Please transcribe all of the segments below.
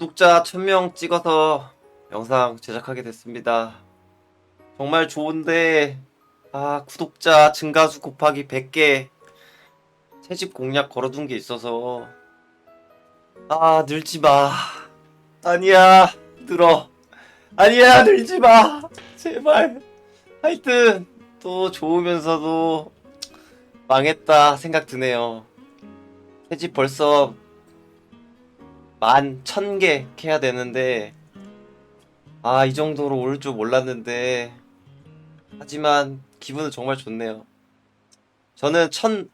구독자 1000명 찍어서 영상 제작하게 됐습니다. 정말 좋은데, 아, 구독자 증가수 곱하기 100개 채집 공략 걸어둔 게 있어서, 아, 늘지 마. 아니야, 늘어. 아니야, 늘지 마. 제발. 하여튼, 또 좋으면서도 망했다 생각 드네요. 채집 벌써 만 천개 캐야 되는데 아 이 정도로 올 줄 몰랐는데 하지만 기분은 정말 좋네요. 저는 천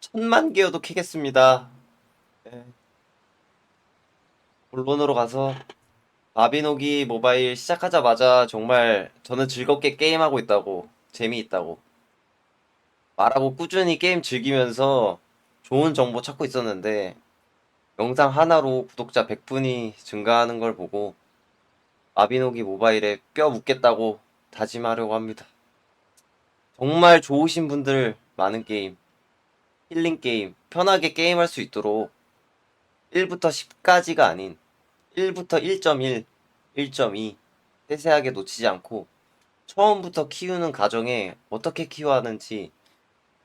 천만 개여도 캐겠습니다. 네. 본론으로 가서 마비노기 모바일 시작하자마자 정말 저는 즐겁게 게임하고 있다고 재미있다고 말하고 꾸준히 게임 즐기면서 좋은 정보 찾고 있었는데 영상 하나로 구독자 100분이 증가하는 걸 보고 마비노기 모바일에 뼈 묻겠다고 다짐하려고 합니다. 정말 좋으신 분들 많은 게임, 힐링 게임, 편하게 게임할 수 있도록 1부터 10까지가 아닌 1부터 1.1, 1.2 세세하게 놓치지 않고 처음부터 키우는 과정에 어떻게 키워야 하는지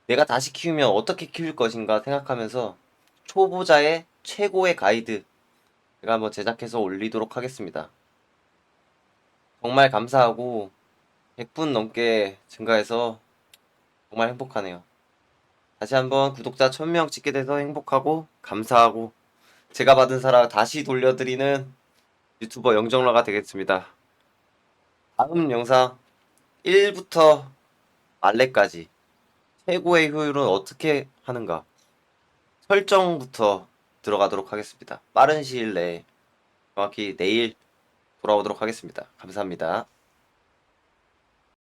내가 다시 키우면 어떻게 키울 것인가 생각하면서 초보자의 최고의 가이드 제가 한번 제작해서 올리도록 하겠습니다. 정말 감사하고 100분 넘게 증가해서 정말 행복하네요. 다시 한번 구독자 1000명 찍게 돼서 행복하고 감사하고 제가 받은 사랑 다시 돌려드리는 유튜버 영정러가 되겠습니다. 다음 영상 1부터 말레까지 최고의 효율은 어떻게 하는가 설정부터 들어가도록 하겠습니다. 빠른 시일 내에 정확히 내일 돌아오도록 하겠습니다. 감사합니다.